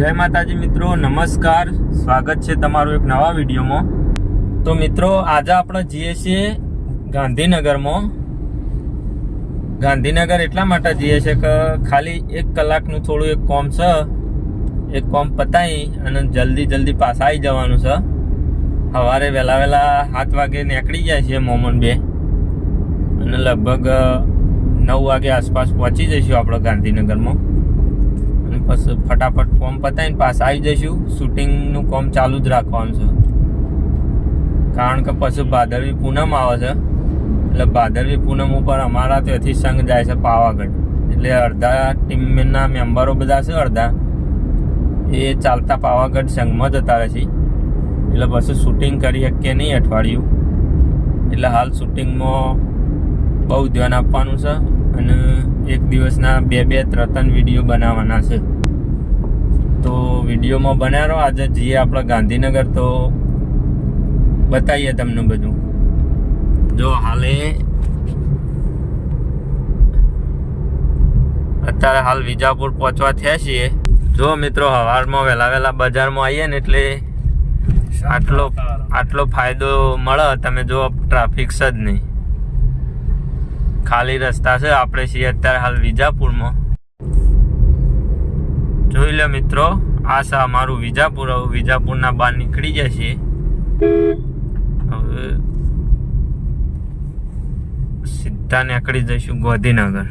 જય માતાજી મિત્રો, નમસ્કાર. સ્વાગત છે તમારું એક નવા વિડીયોમાં. તો મિત્રો, આજે આપણે જઈએ છીએ ગાંધીનગરમાં. ગાંધીનગર એટલા માટે જઈએ છીએ કે ખાલી એક કલાકનું થોડું એક કોમ છે. એક કોમ પતાવી અને જલ્દી જલ્દી પાછા આવી જવાનું છે. સવારે વહેલા વહેલા સાત વાગે નીકળી જાય છે મોમન બે. અને લગભગ નવ વાગે આસપાસ પહોંચી જઈશું આપણે ગાંધીનગરમાં. પછી ફટાફટ કોમ પતાવીને પાસ આવી જઈશું. શૂટિંગનું કોમ ચાલુ જ રાખવાનું છે. કારણ કે પછી ભાદરવી પૂનમ આવે છે. એટલે ભાદરવી પૂનમ ઉપર અમારા ત્યાંથી સંઘ જાય છે પાવાગઢ. એટલે અડધા ટીમના મેમ્બરો બધા છે, અડધા. એ ચાલતા પાવાગઢ સંઘમાં જતા રહે છે. એટલે પછી શૂટિંગ કરી શકીએ નહીં અઠવાડિયું. એટલે હાલ શૂટિંગમાં બહુ ધ્યાન આપવાનું છે. અને એક દિવસના બે બે ત્રણ ત્રણ વીડિયો બનાવવાના છે. તો વિડીયોમાં રહો આજે જઈએ આપણે ગાંધીનગર તો બતાવીએ તમને બધું. જો હાલે. અત્યારે હાલ વિજાપુર પહોંચવા થયા છીએ. જો મિત્રો સવારમાં વહેલા વહેલા બજારમાં આવીએ ને એટલે આટલો આટલો ફાયદો મળે, તમે જો ટ્રાફિક જ નહીં. ખાલી રસ્તા છે. આપણે છીએ અત્યારે હાલ વિજાપુરમાં. જોઈ લો મિત્રો, આ મારું વિજાપુર, હવે વિજાપુરના બહાર નીકળી જાય છે. હવે સીધા નીકળી જઈશું ગોધીનગર.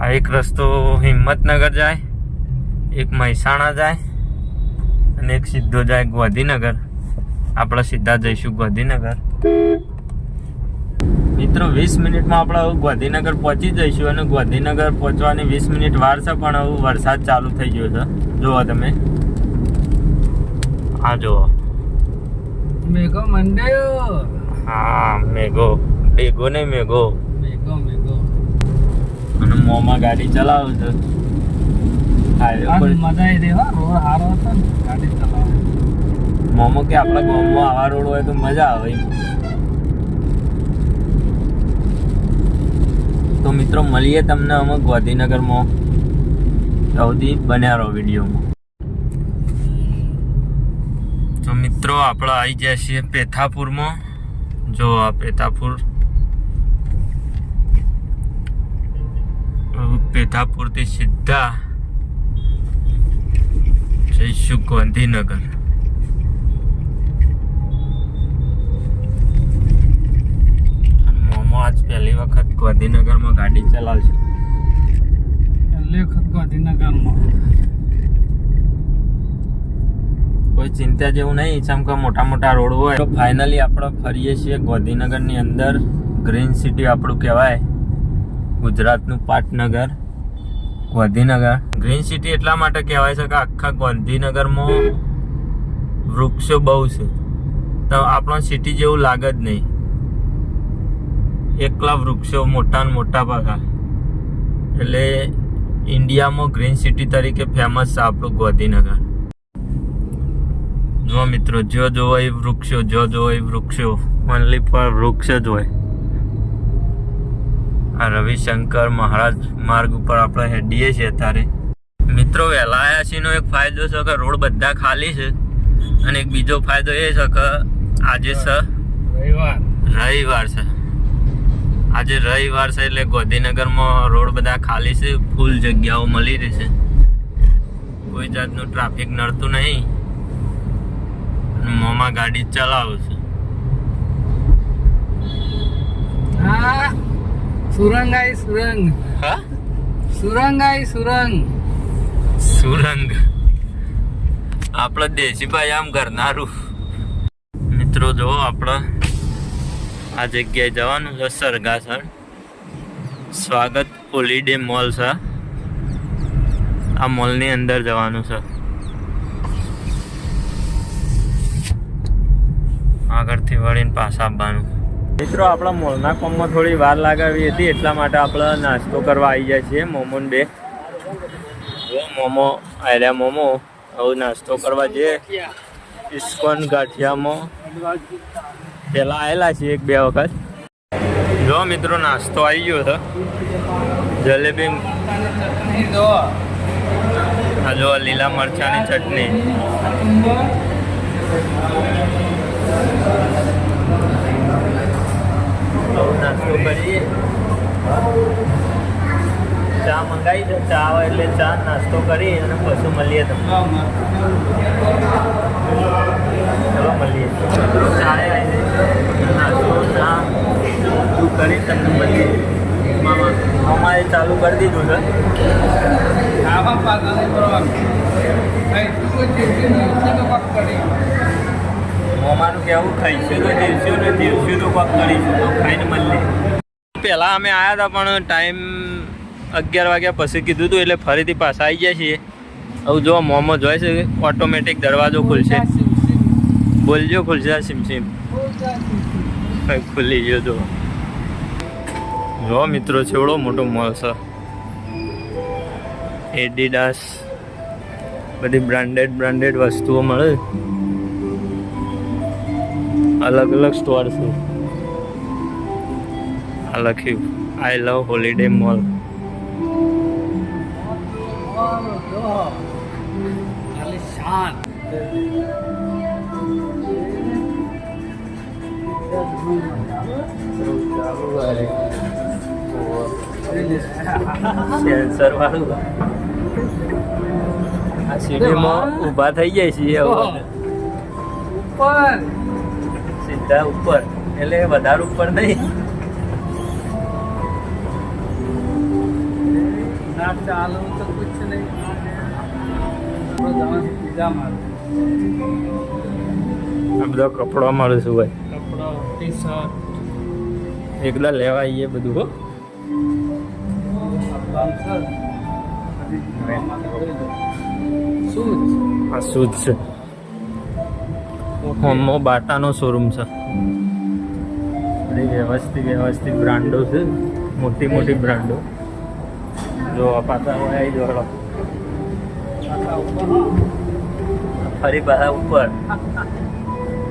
આ એક રસ્તો હિંમતનગર જાય, એક મહેસાણા જાય, અને એક સીધો જાય ગોધીનગર. આપણે સીધા જઈશું ગોધીનગર. મિત્રો વીસ મિનિટમાં આપણે ગાંધીનગર પહોંચી જઈશું અને ગાંધીનગર પહોંચવાની વીસ મિનિટ વાર છે પણ હવે વરસાદ ચાલુ થઈ ગયો છે. જુઓ તમે. હા જુઓ. મેઘો મંડ્યો. હા મેઘો. ભેગો ને મેઘો. મેઘો મેઘો. અને મોંમાં ગાડી ચલાવો છે. હાઈવે આમ પર. મજા આવી રહી રોડ સારો હતો ગાડી ચલાવવાની મોમો કે આપણા ગામમાં આવા રોડ હોય તો મજા આવે તો મિત્રો, મળીએ તમને અમે ગાંધીનગરમાં. સૌથી બન્યા રહો વિડીયોમાં. તો મિત્રો, આપણે આવી ગયા છીએ પેથાપુરમાં. જો આ પેથાપુર. પેથાપુરથી સીધા જઈશું ગાંધીનગર અને મોમો આજ પહેલી વખત ગાંધીનગરમાં ગાડી ચલાવશે. ગાંધીનગરમાં. કોઈ ચિંતા જેવું નહીં ચમકા મોટા મોટા રોડ હોય. તો ફાઇનલી આપણે ફરીએ છીએ ગાંધીનગરની અંદર. ગ્રીન સિટી આપણું કહેવાય. ગુજરાતનું પાટનગર. ગાંધીનગર. ગ્રીન સિટી એટલા માટે કહેવાય છે કે આખા ગાંધીનગરમાં વૃક્ષો બહુ છે. તો આપણો સિટી જેવું લાગે જ નહીં. એકલા વૃક્ષો મોટા ને મોટા ભાગા એટલે ઇન્ડિયામાં ગ્રીન સિટી તરીકે ફેમસ છે આપણું ગાંધીનગર. જો મિત્રો જો જોવો એ વૃક્ષો જો જોવો એ વૃક્ષો ઓનલી પર વૃક્ષ જ હોય. આ રવિશંકર મહારાજ માર્ગ ઉપર આપણે હેડીએ છીએ અત્યારે. મિત્રો વહેલા એક ફાયદો છે કે રોડ બધા ખાલી છે. અને એક બીજો ફાયદો એ છે કે આજે છે રવિવાર. રવિવાર છે. આજે રવિવાર છે એટલે ગાંધીનગરમાં રોડ બધા ખાલી છે ફૂલ જગ્યાઓ મળી રહી છે. કોઈ જાતનું ટ્રાફિક નડતું નહીં. મોમાં ગાડી ચલાવું છું. હા સુરંગ આઈ સુરંગ. હા? સુરંગ આઈ સુરંગ. સુરંગ. આપણે દેશીભાઈ આમ કરનારું. મિત્રો જો આપણે આ જગ્યાએ જવાનું છે સરગાસણ. સ્વાગત હોલિડે મોલ છે. આ મોલની અંદર જવાનું છે. આગળથી વળીને પાછા આવવાનું. મિત્રો, આપણા મોલના કોમમાં થોડી વાર લાગાવી હતી, એટલા માટે આપણે નાસ્તો કરવા આવી જાય છીએ, મોમોન બે. મોમો આર્યા મોમો હવે નાસ્તો કરવા જઈએ. ઇસ્કોન ગાંઠિયામાં. પેલા આવેલા છીએ એક બે વખત. જો મિત્રો, નાસ્તો આવી ગયો છે. જલેબી જો લીલા મરચાની ચટણી. નાસ્તો કરીએ. ચા મંગાવી છે. ચા આવે એટલે ચા નાસ્તો કરી અને પછી મળીએ તમને. ચલો મળીએ તમને મળીએ મામા ચાલુ કરી દીધું છે આવા પાકા મોમાનું કેવું ખાઈશું તો જીવશું ને જીવશું તો કોક કરીશું પહેલાં અમે આવ્યા હતા પણ ટાઈમ અગિયાર વાગ્યા પછી કીધું હતું એટલે ફરીથી પાછા આવી જાય છીએ. હવે જો મોમો જોઈ છે ઓટોમેટિક દરવાજો ખુલશે. બોલજો ખુલશે સિમસિમ. સિમ ખુલી ગયો જો જો મિત્રો છેવડો મોટો મોલ છે. એડિડાસ બધી બ્રાન્ડેડ બ્રાન્ડેડ વસ્તુઓ મળે. અલગ અલગ સ્ટોર છે. આ લખ્યું આઈ લવ હોલિડે મોલ ખાલી સેન્સર વાળું. આ સીડીમાં ઊભા થઈ જાય છે હવે. ઉપર. સીધા ઉપર. એટલે વધારે ઉપર નહીં. ના ચાલુ તો કુછ નહીં. મારે આ બધો કપડો મળે છે ભાઈ ટી શર્ટ એકલા લેવા આવીએ બધું હો. આ શુદ્ધ છે. હોમો બાટાનો શોરૂમ છે. બધી વ્યવસ્થિત વ્યવસ્થિત બ્રાન્ડો છે. મોટી મોટી બ્રાન્ડો. જો આ પાછા હોય આવી જોડો ફરી પાછા ઉપર.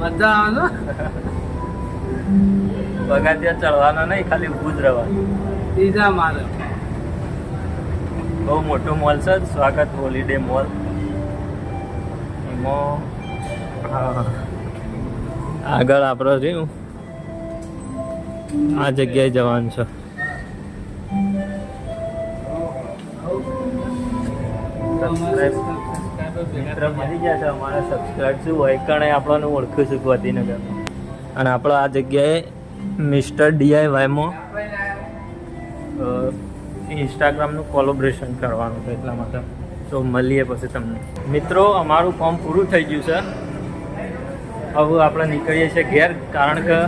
મજા આવે પગાર ચડવાના નહીં ખાલી ઊભું જ રહેવાનું પીઝા માલ બહુ મોટો મોલ છે સ્વાગત હોલિડે મોલ. એમાં આગળ આપણો રહ્યું આ જગ્યાએ જવાનું છે. મિત્ર મળી ગયા છે અમારા સબસ્ક્રાઈબ શું હોય કણે આપણને ઓળખું છું ગાંધીનગર અને આપણે આ જગ્યાએ મિસ્ટર ડીઆઈ વાયમાં ઇન્સ્ટાગ્રામનું કોલોબ્રેશન કરવાનું છે એટલા માટે. તો મળીએ પછી તમને. મિત્રો અમારું ફોર્મ પૂરું થઈ ગયું છે. હવે આપણે નીકળીએ છીએ ઘેર કારણ કે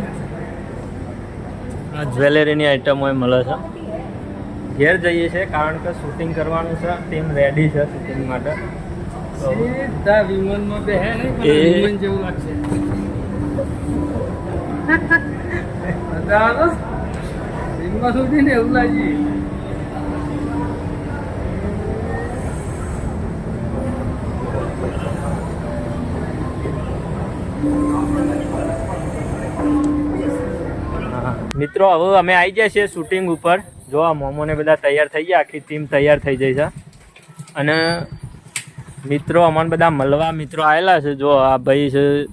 જ્વેલરીની આઇટમો એ મળે છે. ઘેર જઈએ છીએ કારણ કે શૂટિંગ કરવાનું છે ટીમ રેડી છે શૂટિંગ માટે. તો સીધા વિમાનમાં બેહે નહીં એ- જેવું લાગશે. મિત્રો, હવે અમે આવી ગયા છીએ શૂટિંગ ઉપર. જો આ મોમોને બધા તૈયાર થઈ ગયા, આખી ટીમ તૈયાર થઈ જાય છે. અને મિત્રો અમને બધા મળવા મિત્રો આવેલા છે. જો આ ભાઈ છે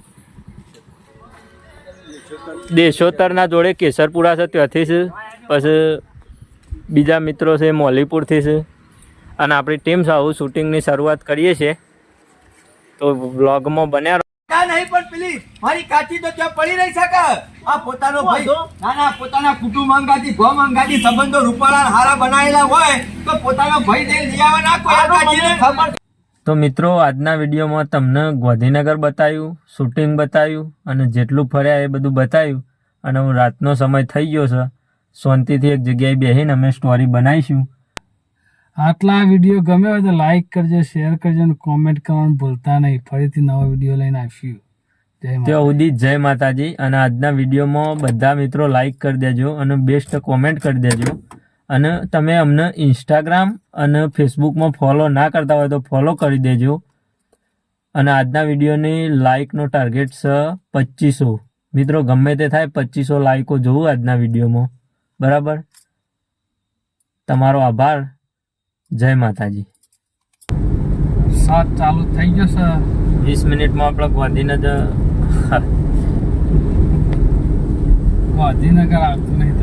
દેશોત્તરના જોડે કેસરપુરા છે ત્યાંથી છે પછી બીજા મિત્રો છે મોલીપુરથી છે. અને આપણી ટીમ સાવ શૂટિંગની શરૂઆત કરીએ છીએ. તો વ્લોગમાં બન્યા નહીં પણ પેલી મારી કાચી તો ત્યાં પડી રહી શકે આ પોતાનો ભાઈ ના ના પોતાના કુટુંબ અંગાથી ગોમ અંગાથી સંબંધો રૂપાળા હારા બનાવેલા હોય તો પોતાનો ભાઈ દે લઈ આવે ના કોઈ કાચીને? ખબર તો મિત્રો આજના વિડીયોમાં તમને ગાંધીનગર બતાવ્યું શૂટિંગ બતાવ્યું અને જેટલું ફર્યા એ બધું બતાવ્યું. અને હું રાતનો સમય થઈ ગયો છે. શાંતિથી એક જગ્યાએ બેસીને અમે સ્ટોરી બનાવીશું. આટલા વીડિયો ગમે હોય તો લાઇક કરજો શેર કરજો અને કોમેન્ટ કરવાનું ભૂલતા નહીં. ફરીથી નવો વીડિયો લઈને આવીશું. ત્યાં સુધી જય માતાજી. અને આજના વિડીયોમાં બધા મિત્રો લાઇક કરી દેજો અને બેસ્ટ કોમેન્ટ કરી દેજો. અને તમે અમને ઇન્સ્ટાગ્રામ અને ફેસબુકમાં ફોલો ના કરતા હોય તો ફોલો કરી દેજો. અને આજના વિડીયોની લાઇકનો ટાર્ગેટ છે પચીસો. મિત્રો ગમે તે થાય પચીસો લાઇકો જોવું આજના વિડીયોમાં. બરાબર? તમારો આભાર. જય માતાજી. સાત ચાલુ થઈ ગયો સર વીસ મિનિટમાં આપણે ગાંધીનગર ગાંધીનગર આવતું નહીં